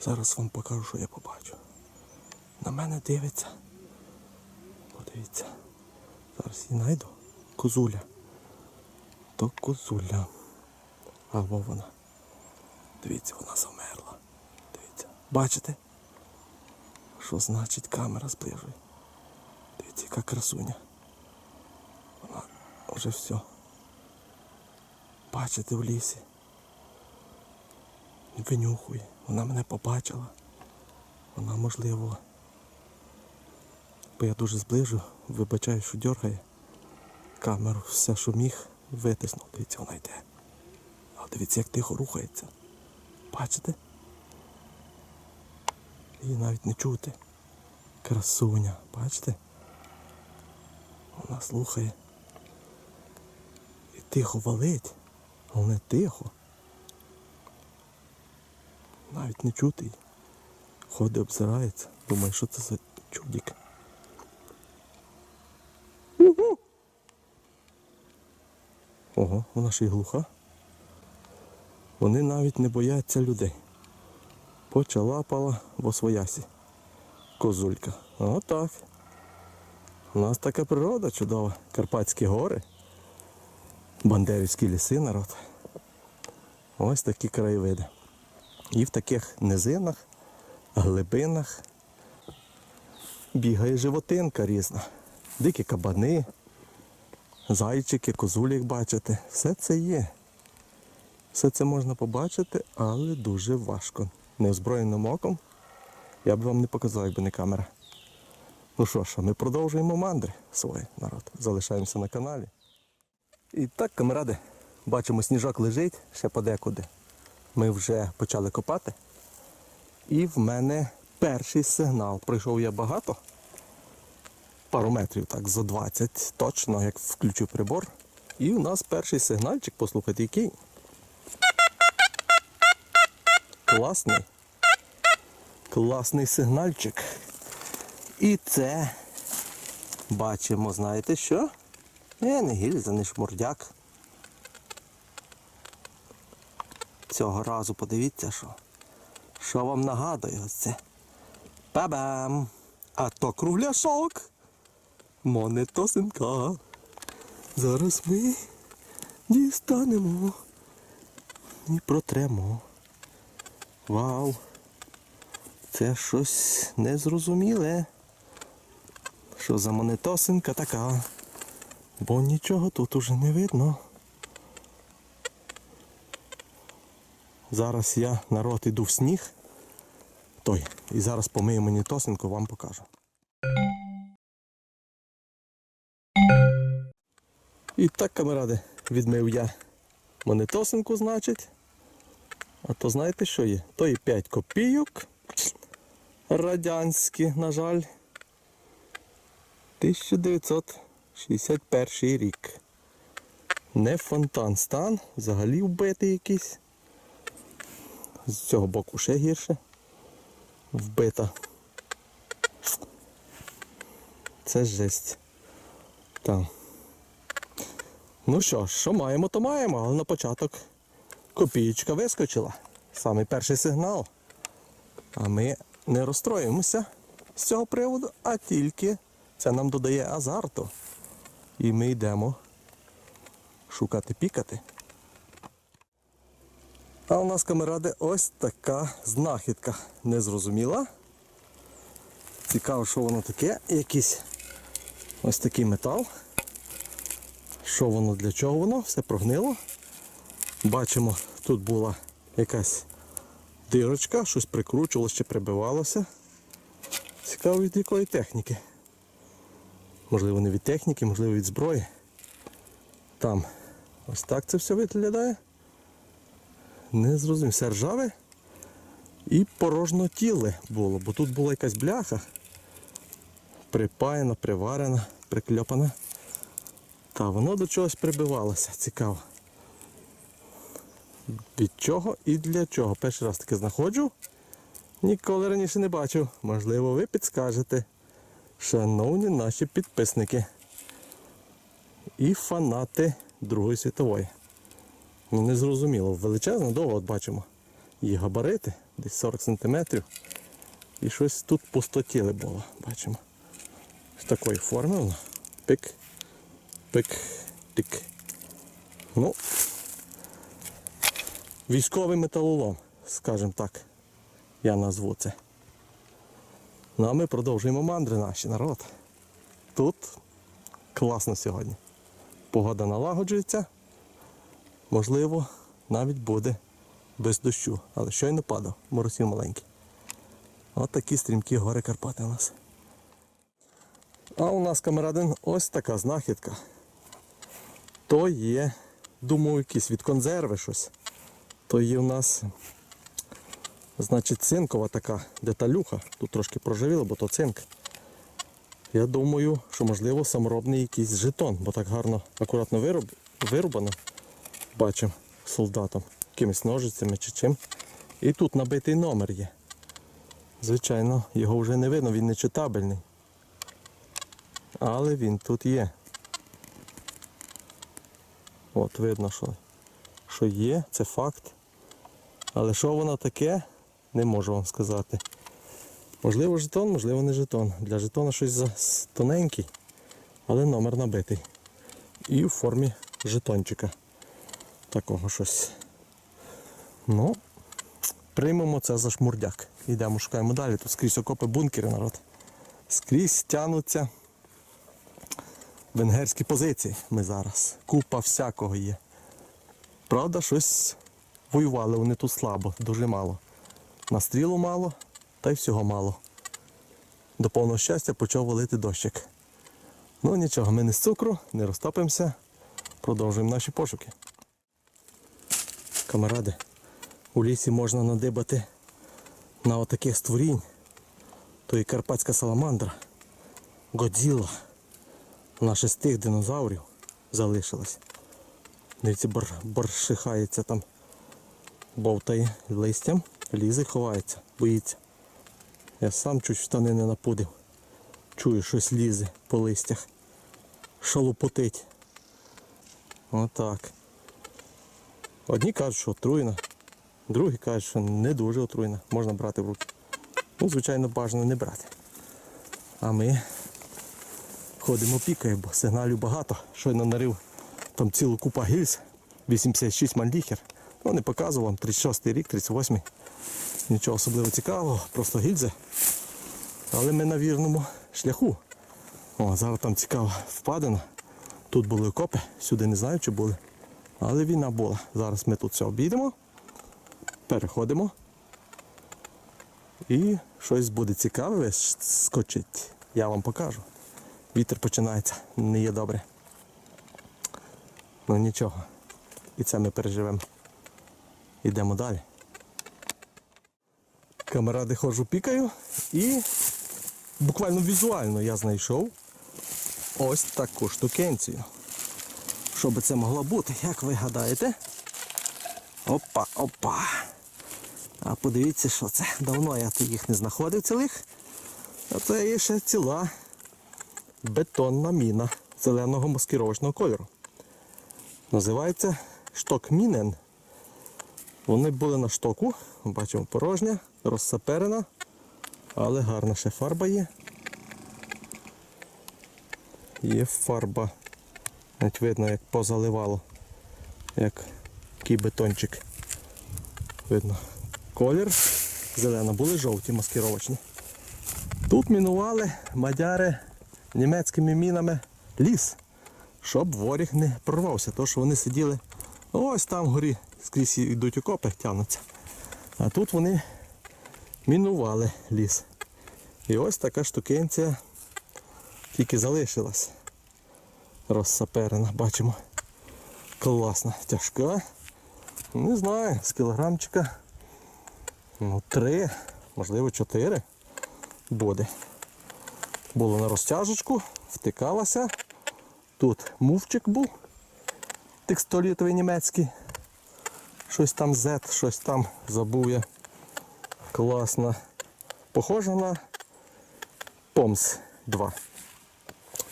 Зараз вам покажу, що я побачу. На мене дивиться. Подивіться. Зараз її знайду. Козуля. То козуля. Або вона. Дивіться, вона замерла. Дивіться. Бачите? Що значить камера зближує? Дивіться, яка красуня. Вона вже все. Бачите в лісі. Винюхує. Вона мене побачила. Вона можливо. Бо я дуже зближу, вибачаю, що дергає. Камеру, все, що міг, витиснув. Дивіться, вона йде. А дивіться, як тихо рухається. Бачите? Її навіть не чути. Красуня, бачите? Вона слухає. І тихо валить. Але тихо. Навіть не чути її. Ходить, обзирається. Думає, що це за чудік. Угу. Ого, вона ще й глуха. Вони навіть не бояться людей. Почалапала в освоясі. Козулька. Отак. У нас така природа чудова. Карпатські гори. Бандерівські ліси народ. Ось такі краєвиди. І в таких низинах, глибинах бігає животинка різна. Дикі кабани, зайчики, козулі, як бачите. Все це є. Все це можна побачити, але дуже важко. Неозброєним оком я б вам не показав, якби не камера. Ну що ж, ми продовжуємо мандри свої народ. Залишаємося на каналі. І так, камеради, бачимо, сніжок лежить ще подекуди. Ми вже почали копати. І в мене перший сигнал. Пройшов я багато. Пару метрів, так, за 20 точно, як включив прибор. І у нас перший сигнальчик, послухайте, який. Класний. Класний сигнальчик. І це бачимо, знаєте що? Е, не гільза, не шмурдяк. Цього разу подивіться, що. Що вам нагадує ось це? Ба-бам! А то кругляшок. Монетосинка. Зараз ми дістанемо і протремо. Вау! Це щось незрозуміле. Що за монетосинка така? Бо нічого тут уже не видно. Зараз я народ іду в сніг. Той. І зараз помию монетосинку, вам покажу. І так, камеради, відмив я монетосинку, значить. А то знаєте, що є? То є 5 копійок. Радянські, на жаль. 1961 рік. Не фонтан стан, взагалі вбитий якийсь. З цього боку ще гірше. Вбита. Це жесть. Так. Ну що що маємо, то маємо, але на початок копієчка вискочила. Самий перший сигнал. А ми не розстроїмося з цього приводу, а тільки це нам додає азарту. І ми йдемо шукати пікати. А у нас камеради ось така знахідка. Незрозуміла. Цікаво, що воно таке. Якийсь ось такий метал. Що воно для чого воно? Все прогнило. Бачимо, тут була якась дирочка, щось прикручувалося чи прибивалося. Цікаво від якої техніки. Можливо, не від техніки, можливо від зброї. Там ось так це все виглядає. Не зрозумів. Все ржаве і порожнотіле було, бо тут була якась бляха. Припаяна, приварена, прикльопана. Та воно до чогось прибивалося. Цікаво. Від чого і для чого? Перший раз таке знаходжу. Ніколи раніше не бачив. Можливо, ви підскажете. Шановні наші підписники і фанати Другої світової. Ну, не зрозуміло, величезно довго от бачимо. її габарити, десь 40 см. І щось тут пустотіле було, бачимо. З такої форми воно. Пик, пик, тик. Ну, військовий металолом, скажімо так, я назву це. Ну а ми продовжуємо мандри наші, народ. Тут класно сьогодні. Погода налагоджується. Можливо, навіть буде без дощу. Але щойно падав, моросів маленький. От такі стрімкі гори Карпати у нас. А у нас камерадин ось така знахідка. То є, думаю, якісь від консерви щось. То є у нас, значить, цинкова така деталюха. Тут трошки проживіло, бо то цинк. Я думаю, що можливо саморобний якийсь жетон, бо так гарно, акуратно вироб, вирубано. Бачимо солдатом, якимись ножицями чи чим. І тут набитий номер є. Звичайно, його вже не видно, він не читабельний. Але він тут є. От видно, що, що є, це факт. Але що воно таке, не можу вам сказати. Можливо жетон, можливо не жетон. Для жетона щось тоненький, але номер набитий. І в формі жетончика. Такого щось. Ну, приймемо це за шмурдяк. Йдемо, шукаємо далі. Тут скрізь окопи бункери, народ. Скрізь тянуться венгерські позиції. Ми зараз. Купа всякого є. Правда, щось воювали вони тут слабо, дуже мало. Настрілу мало, та й всього мало. До повного щастя почав валити дощик. Ну нічого, ми не з цукру, не розтопимося. Продовжуємо наші пошуки. Камаради, у лісі можна надибати на отаких створінь. То і карпатська саламандра, Годзіла. Вона ще з тих динозаврів залишилась. Дивіться, бор, боршихається там, бовтає листям, лізе, ховається, боїться. Я сам чуть штани не напудив. Чую, щось лізе по листях. Шалупотить. Отак. Одні кажуть, що отруйна, другі кажуть, що не дуже отруйна, можна брати в руки. Ну, звичайно, бажано не брати. А ми ходимо пікаємо, бо сигналів багато. Щойно нарив там цілу купа гільз, 86 мандіхер. Ну, не показував вам, 36 рік, 38-й. Нічого особливо цікавого, просто гільзи. Але ми на вірному шляху. О, зараз там цікава впадина. Тут були окопи, сюди не знаю, чи були. Але війна була. Зараз ми тут все обійдемо, переходимо. І щось буде цікаве скочить. Я вам покажу. Вітер починається, не є добре. Ну нічого. І це ми переживемо. Йдемо далі. Камеради ходжу пікаю і буквально візуально я знайшов ось таку штукенцію. Що би це могло бути, як ви гадаєте? Опа, опа. А подивіться, що це. Давно я їх не знаходив цілих. А це є ще ціла бетонна міна зеленого маскировочного кольору. Називається штокмінен. Вони були на штоку, бачимо порожня, розсаперена, але гарна ще фарба є. Є фарба. Навіть видно, як позаливало, як такий бетончик. Видно. Колір зелено, були жовті маскировочні. Тут мінували мадяри німецькими мінами ліс, щоб воріг не прорвався, тому що вони сиділи ось там вгорі, скрізь йдуть окопи, тягнуться. А тут вони мінували ліс. І ось така штукенція тільки залишилась. Розсаперена, бачимо. Класна, тяжка. Не знаю, з кілограмчика. Ну, три, можливо, чотири буде. Було на розтяжечку, втикалася. Тут мувчик був текстолітовий німецький. Щось там Z, щось там забув я. Класно. Похоже на POMS 2.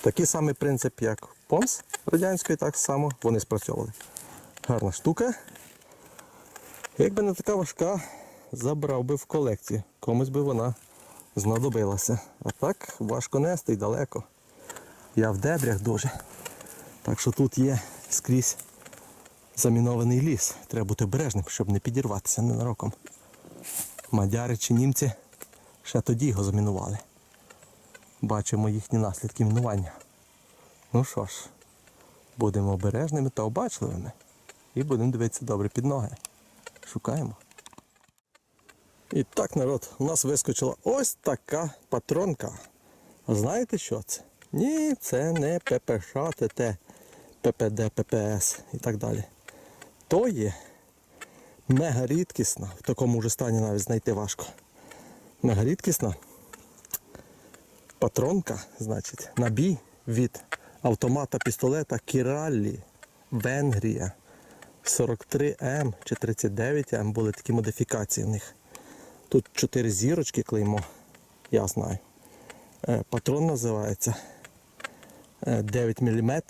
Такий самий принцип, як POMS радянської, так само вони спрацьовували. Гарна штука. Якби не така важка, забрав би в колекцію. Комусь би вона знадобилася. А так важко нести і далеко. Я в дебрях дуже. Так що тут є скрізь замінований ліс. Треба бути обережним, щоб не підірватися ненароком. Мадяри чи німці ще тоді його замінували. Бачимо їхні наслідки мінування. Ну що ж, будемо обережними та обачливими. І будемо дивитися добре під ноги. Шукаємо. І так, народ, у нас вискочила ось така патронка. А знаєте що це? Ні, це не ППШ, ТТ, ППД, ППС і так далі. То є мега рідкісна, в такому вже стані навіть знайти важко. Мега рідкісна патронка, значить, набій від автомата пістолета Кіраллі, Венгрія. 43М чи 39М були такі модифікації в них. Тут 4 зірочки клеймо, я знаю. Е, Патрон називається е, 9 мм.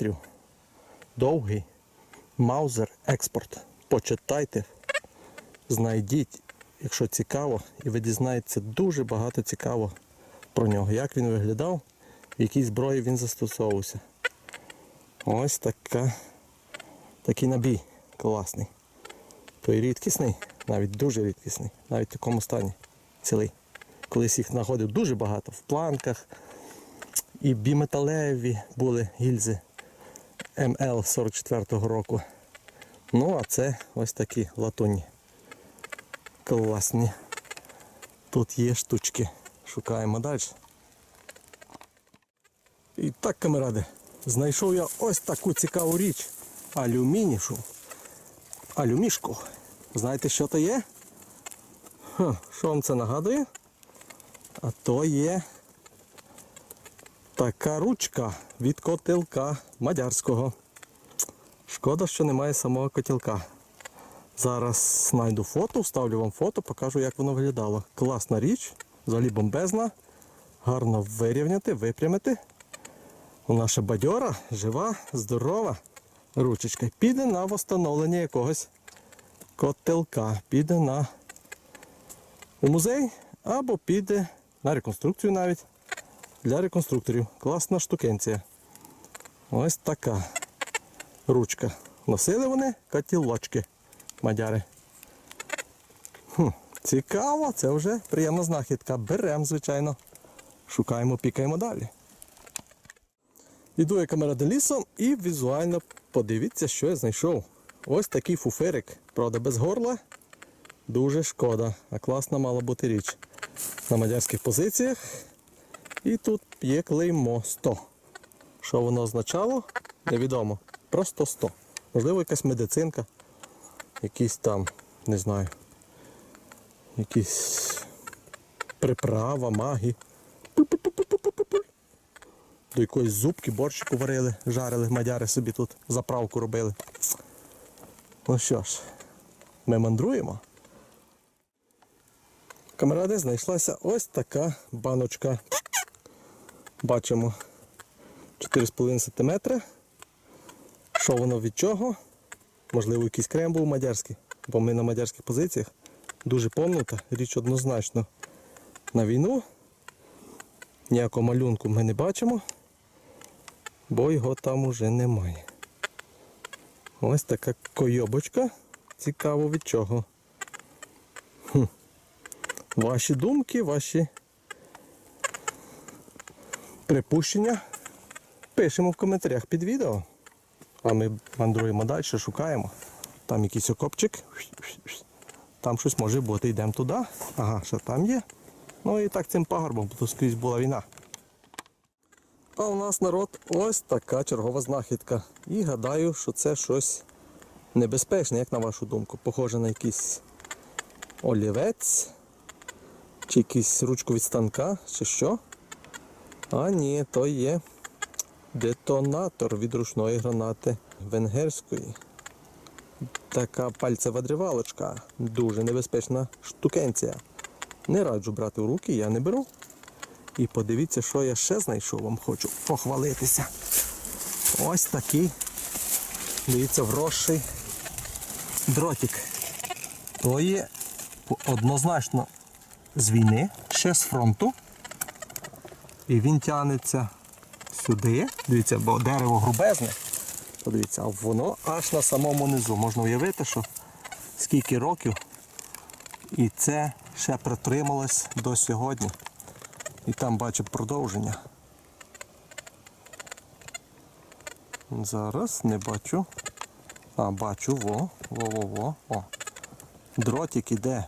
Довгий. Маузер експорт. Почитайте, знайдіть, якщо цікаво, і ви дізнаєтеся дуже багато цікаво про нього. Як він виглядав, в якій зброї він застосовувався. Ось така, такий набій класний. Той рідкісний, навіть дуже рідкісний, навіть в такому стані цілий. Колись їх знаходив дуже багато в планках. І біметалеві були гільзи МЛ 44-го року. Ну, а це ось такі латунні. Класні. Тут є штучки. Шукаємо далі. І так, камеради, знайшов я ось таку цікаву річ. Алюмінівшу. Алюмішку. Знаєте, що то є? Ха, що вам це нагадує? А то є така ручка від котелка мадярського. Шкода, що немає самого котелка. Зараз знайду фото, вставлю вам фото, покажу, як воно виглядало. Класна річ, взагалі бомбезна. Гарно вирівняти, випрямити. Ще бадьора, жива, здорова. Ручечка. Піде на встановлення якогось котелка. Піде на у музей або піде на реконструкцію навіть для реконструкторів. Класна штукенція. Ось така ручка. Носили вони котілочки мадяри. Хм, цікаво, це вже приємна знахідка. Беремо, звичайно. Шукаємо, пікаємо далі. Іду я камерада лісом і візуально подивіться, що я знайшов. Ось такий фуферик. Правда, без горла. Дуже шкода. А класна мала бути річ. На мадярських позиціях. І тут є клеймо 100. Що воно означало? Невідомо. Просто 100. Можливо, якась медицинка. Якісь там, не знаю. Якісь приправа, магі. До якоїсь зубки, борщику варили, жарили, мадяри собі тут заправку робили. Ну що ж, ми мандруємо. Камеради знайшлася ось така баночка. Бачимо 4,5 см. Що воно від чого? Можливо, якийсь крем був мадярський, бо ми на мадярських позиціях дуже помнута, річ однозначно на війну. Ніякого малюнку ми не бачимо, бо його там уже немає. Ось така койобочка. Цікаво від чого. Хм. Ваші думки, ваші припущення пишемо в коментарях під відео. А ми мандруємо далі, шукаємо. Там якийсь окопчик. Там щось може бути. Йдемо туди. Ага, що там є. Ну і так цим пагорбом, бо скрізь була війна. А у нас народ ось така чергова знахідка. І гадаю, що це щось небезпечне, як на вашу думку. Похоже на якийсь олівець, чи якийсь ручку від станка, чи що. А ні, то є детонатор від ручної гранати венгерської. Така пальцева дрівалочка. Дуже небезпечна штукенція. Не раджу брати в руки, я не беру. І подивіться, що я ще знайшов, вам хочу похвалитися. Ось такий, дивіться, вросший дротик. То є однозначно з війни, ще з фронту. І він тягнеться сюди. Дивіться, бо дерево грубезне. Подивіться, а воно аж на самому низу. Можна уявити, що скільки років. І це ще протрималось до сьогодні. І там бачу продовження. Зараз не бачу. А, бачу, во, во-во-во. О. Дротик іде.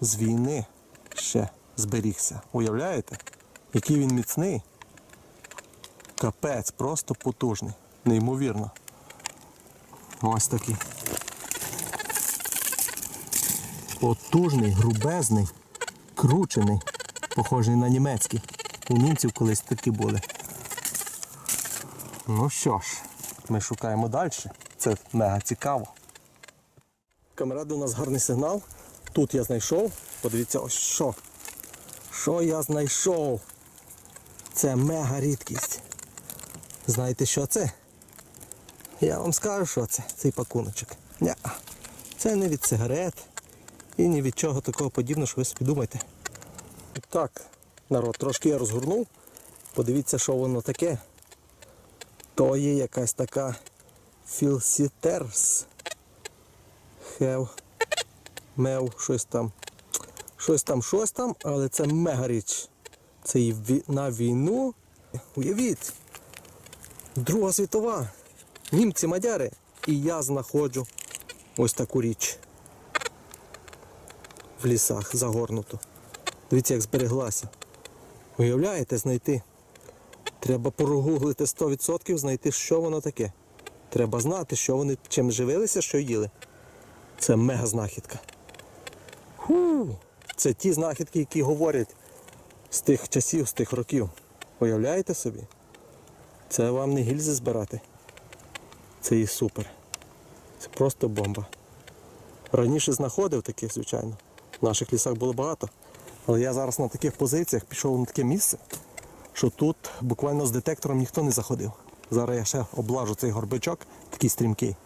З війни ще зберігся. Уявляєте? Який він міцний. Капець, просто потужний. Неймовірно. Ось такий. Потужний, грубезний, кручений, похожий на німецький. У німців колись такі були. Ну що ж, ми шукаємо далі. Це мега цікаво. Камеради, у нас гарний сигнал. Тут я знайшов. Подивіться, ось що. Що я знайшов? Це мега рідкість. Знаєте, що це? Я вам скажу, що це, цей пакуночок. Ня. Це не від сигарет і ні від чого такого подібного, що ви собі думаєте. Так, народ, трошки я розгорнув. Подивіться, що воно таке. То є якась така філсітерс. Хев. Мев, щось там. Щось там, щось там, але це мега річ. Це і на війну. Уявіть, Друга світова. Німці мадяри. І я знаходжу ось таку річ. В лісах загорнуту. Дивіться, як збереглася. Уявляєте, знайти. Треба прогуглити 100%, знайти, що воно таке. Треба знати, що вони чим живилися, що їли. Це мега знахідка. Ху! Це ті знахідки, які говорять з тих часів, з тих років. Уявляєте собі? Це вам не гільзи збирати. Це і супер. Це просто бомба. Раніше знаходив таких, звичайно. В наших лісах було багато. Але я зараз на таких позиціях пішов на таке місце, що тут буквально з детектором ніхто не заходив. Зараз я ще облажу цей горбичок, такий стрімкий.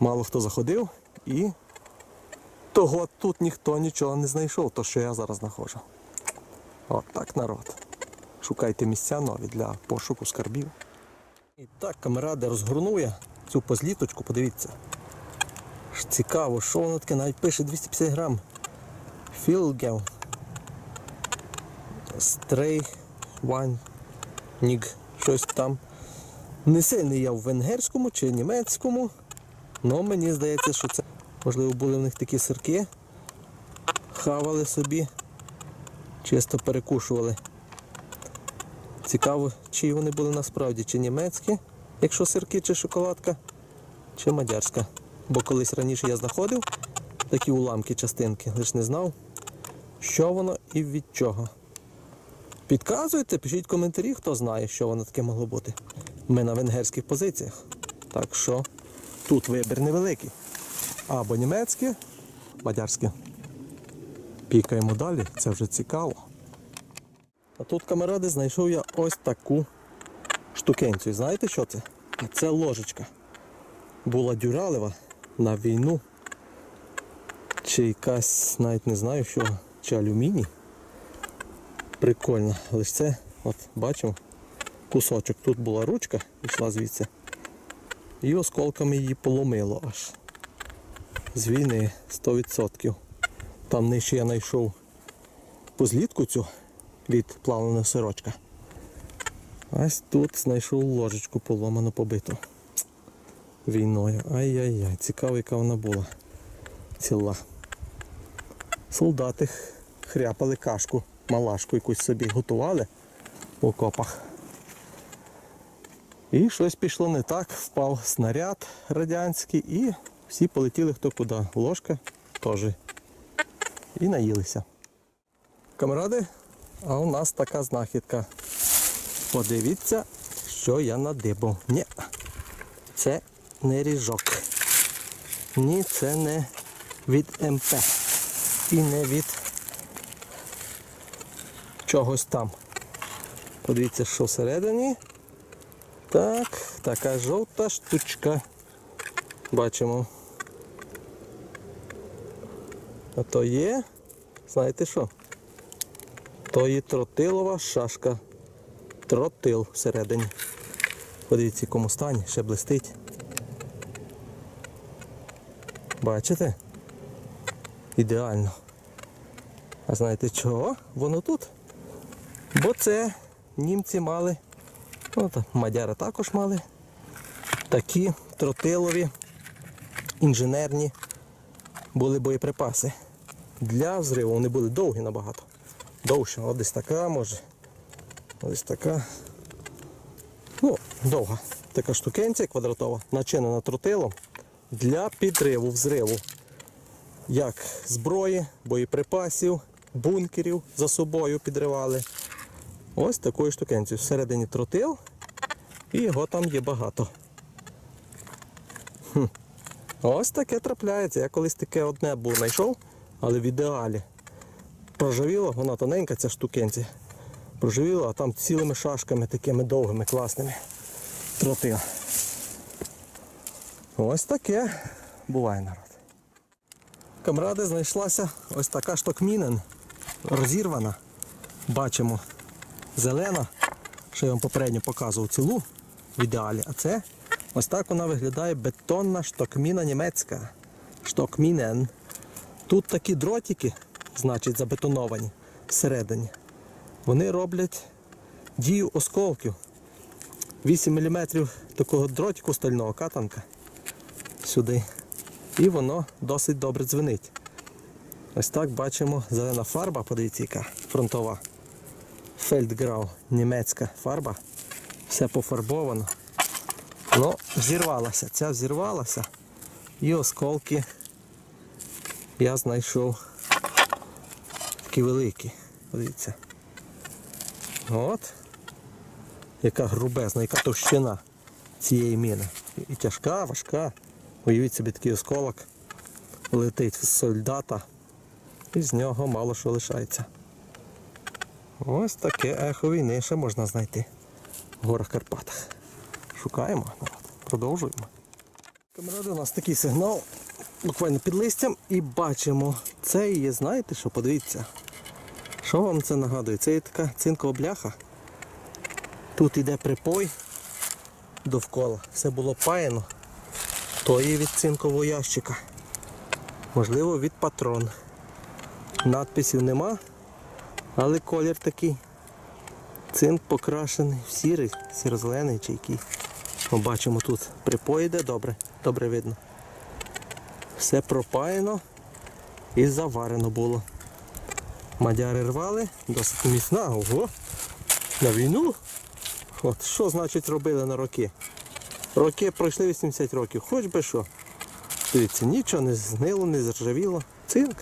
Мало хто заходив і того тут ніхто нічого не знайшов, то що я зараз знаходжу. От так народ. Шукайте місця нові для пошуку скарбів. І так, камеради розгорнув я цю позліточку, подивіться. Цікаво, що воно таке, навіть пише 250 грам. Філгел. Стрей Ніг. Щось там. Не сильний я в венгерському чи німецькому. але мені здається, що це, можливо, були в них такі сирки. Хавали собі, чисто перекушували. Цікаво, чи вони були насправді, чи німецькі, якщо сирки, чи шоколадка, чи мадярська. Бо колись раніше я знаходив такі уламки частинки, лише не знав, що воно і від чого. Підказуйте, пишіть коментарі, хто знає, що воно таке могло бути. Ми на венгерських позиціях. Так що тут вибір невеликий. Або німецьке, мадярське. Пікаємо далі, це вже цікаво. А тут камеради знайшов я ось таку штукенцію. Знаєте що це? Це ложечка. Була дюралева на війну. Чи якась, навіть не знаю що, чи алюміній. Прикольно. Ж це, от бачимо, кусочок. Тут була ручка, йшла звідси. І осколками її поломило аж. З війни 100%. Там нижче я знайшов позлітку цю від плавленого сирочка. Ось тут знайшов ложечку поломану побиту війною. Ай-яй-яй, цікаво, яка вона була ціла. Солдати хряпали кашку, малашку якусь собі готували в окопах. І щось пішло не так, впав снаряд радянський і всі полетіли хто куди. Ложка теж. І наїлися. Камеради, а у нас така знахідка. Подивіться, що я надибав. Ні, це не ріжок. Ні, це не від МП. І не від чогось там. Подивіться, що всередині. Так, така жовта штучка. Бачимо. А то є, знаєте що? То є тротилова шашка. Тротил всередині. Подивіться, в якому стані, ще блистить. Бачите? Ідеально. А знаєте чого? Воно тут. Бо це німці мали, ну, мадяри також мали такі тротилові інженерні були боєприпаси. Для взриву вони були довгі набагато. Довше. От десь така може. Ось така. Ну, довга. Така штукенція квадратова, начинена тротилом для підриву, взриву. Як зброї, боєприпасів, бункерів за собою підривали. Ось такою штукенцією. Всередині тротил. І його там є багато. Хм. Ось таке трапляється. Я колись таке одне був знайшов, але в ідеалі. Проживіло, вона тоненька ця штукенція. Проживіло, а там цілими шашками такими довгими, класними. Тротил. Ось таке буває народ. Камради знайшлася ось така штокмінен, розірвана. Бачимо зелена, що я вам попередньо показував цілу в ідеалі. А це ось так вона виглядає бетонна штокміна німецька. Штокмінен. Тут такі дротики, значить, забетоновані всередині. Вони роблять дію осколків. 8 мм такого дротику стального катанка сюди. І воно досить добре дзвенить. Ось так бачимо зелена фарба, подивіться, яка фронтова. Фельдграу, німецька фарба. Все пофарбовано. Ну, зірвалася. Ця зірвалася. І осколки я знайшов такі великі. Подивіться. От. Яка грубезна, яка товщина цієї міни. І тяжка, важка. Уявіть собі такий осколок летить з солдата, і з нього мало що лишається. Ось таке ехо війни ще можна знайти в горах Карпатах. Шукаємо, народ. продовжуємо. Камеради, у нас такий сигнал, буквально під листям, і бачимо, це і є, знаєте що, подивіться. Що вам це нагадує? Це є така цинкова бляха. Тут йде припой довкола. Все було паяно. То є від цинкового ящика. Можливо, від патрон. Надписів нема, але колір такий. Цинк покрашений в сірий, сіро-зелений чи який. Ми бачимо тут припой йде добре, добре видно. Все пропаяно і заварено було. Мадяри рвали, досить міцна, ого, на війну. От що значить робили на роки? Роки пройшли 80 років, хоч би що. Дивіться, нічого не знило, не заржавіло. Цинк.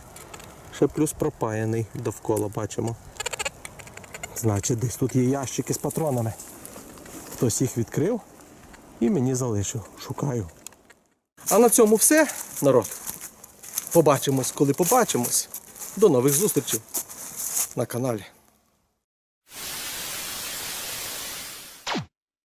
Ще плюс пропаяний довкола бачимо. Значить, десь тут є ящики з патронами. Хтось їх відкрив і мені залишив. Шукаю. А на цьому все, народ. Побачимось, коли побачимось. До нових зустрічей на каналі.